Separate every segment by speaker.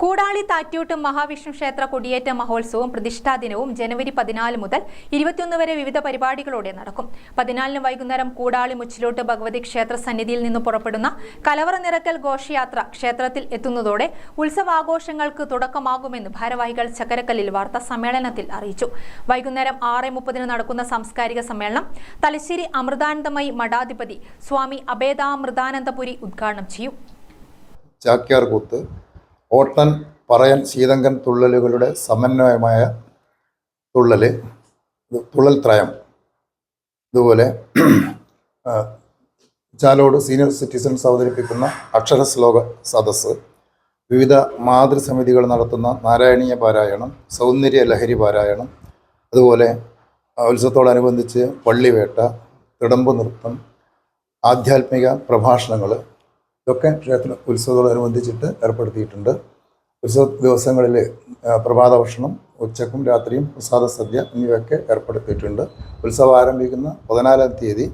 Speaker 1: കൂടാളി താറ്റ്യൂട്ട് മഹാവിഷ്ണു ക്ഷേത്ര കൊടിയേറ്റ മഹോത്സവം പ്രതിഷ്ഠാ ദിനവും ജനുവരി പതിനാല് മുതൽ ഇരുപത്തിയൊന്ന് വരെ വിവിധ പരിപാടികളോടെ നടക്കും. പതിനാലിന് വൈകുന്നേരം കൂടാളി മുച്ചിലോട്ട് ഭഗവതി ക്ഷേത്ര സന്നിധിയിൽ നിന്ന് പുറപ്പെടുന്ന കലവറ നിറക്കൽ ഘോഷയാത്ര ക്ഷേത്രത്തിൽ എത്തുന്നതോടെ ഉത്സവാഘോഷങ്ങൾക്ക് തുടക്കമാകുമെന്ന് ഭാരവാഹികൾ ചക്കരക്കല്ലിൽ വാർത്താ സമ്മേളനത്തിൽ അറിയിച്ചു. വൈകുന്നേരം ആറ് മുപ്പതിന് നടക്കുന്ന സാംസ്കാരിക സമ്മേളനം തലശ്ശേരി അമൃതാനന്ദമയി മഠാധിപതി സ്വാമി അഭേദാമൃതാനന്ദപുരി ഉദ്ഘാടനം ചെയ്യും.
Speaker 2: ചാക്യാർ കൂത്ത് ഓട്ടൻ പറയൻ ശീതങ്കൻ തുള്ളലുകളുടെ സമന്വയമായ തുള്ളൽ തുള്ളൽ ത്രയം. ഇതുപോലെ ചാലോട് സീനിയർ സിറ്റിസൺസ് അവതരിപ്പിക്കുന്ന അക്ഷരശ്ലോക സദസ്സ് വിവിധ മാതൃസമിതികൾ നടത്തുന്ന നാരായണീയ പാരായണം സൗന്ദര്യ ലഹരി പാരായണം അതുപോലെ ഉത്സവത്തോടനുബന്ധിച്ച് പള്ളിവേട്ട തിടമ്പ് നൃത്തം ആധ്യാത്മിക പ്രഭാഷണങ്ങൾ ഇതൊക്കെ ക്ഷേത്ര ഉത്സവത്തോടനുബന്ധിച്ചിട്ട് ഏർപ്പെടുത്തിയിട്ടുണ്ട്. ഉത്സവ ദിവസങ്ങളിൽ പ്രഭാത ഭക്ഷണം ഉച്ചക്കും രാത്രിയും പ്രസാദ സദ്യ എന്നിവയൊക്കെ ഏർപ്പെടുത്തിയിട്ടുണ്ട്. ഉത്സവം ആരംഭിക്കുന്ന പതിനാലാം തീയതി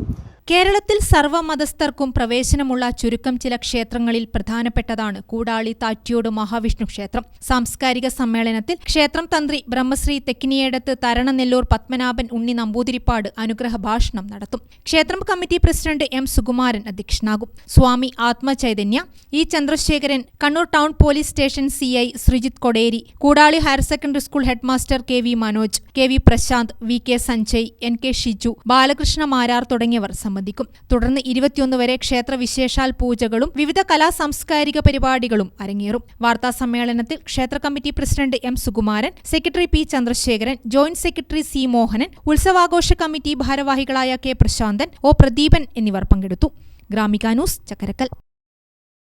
Speaker 1: കേരളത്തിൽ സർവമതസ്ഥർക്കും പ്രവേശനമുള്ള ചുരുക്കം ചില ക്ഷേത്രങ്ങളിൽ പ്രധാനപ്പെട്ടതാണ് കൂടാളി താറ്റിയോട് മഹാവിഷ്ണു ക്ഷേത്രം. സാംസ്കാരിക സമ്മേളനത്തിൽ ക്ഷേത്രം തന്ത്രി ബ്രഹ്മശ്രീ തെക്കിനിയേടത്ത് തരണനെല്ലൂർ പത്മനാഭൻ ഉണ്ണി നമ്പൂതിരിപ്പാട് അനുഗ്രഹ ഭാഷണം നടത്തും. ക്ഷേത്രം committee president M Sukumaran അധ്യക്ഷനാകും. Swami Athmachaithanya E Chandrasekharan Kannur town police station C I Sreejith Koderi Koodali higher secondary school headmaster K V Manoj K V Prasanth V K Sanjay N K Shiju Balakrishna Marar തുടങ്ങിയവർ സംബന്ധിക്കും. തുടർന്ന് ഇരുപത്തിയൊന്ന് വരെ ക്ഷേത്ര വിശേഷാൽ പൂജകളും വിവിധ കലാ സാംസ്കാരിക പരിപാടികളും അരങ്ങേറും. വാർത്താ സമ്മേളനത്തിൽ ക്ഷേത്ര committee president M Sukumaran secretary P Chandrasekharan joint secretary C Mohanan ഉത്സവാഘോഷ committee ഭാരവാഹികളായ കെ പ്രശാന്തൻ ഒ പ്രദീപൻ എന്നിവർ പങ്കെടുത്തു. ഗ്രാമിക ന്യൂസ് ചക്കരക്കൽ.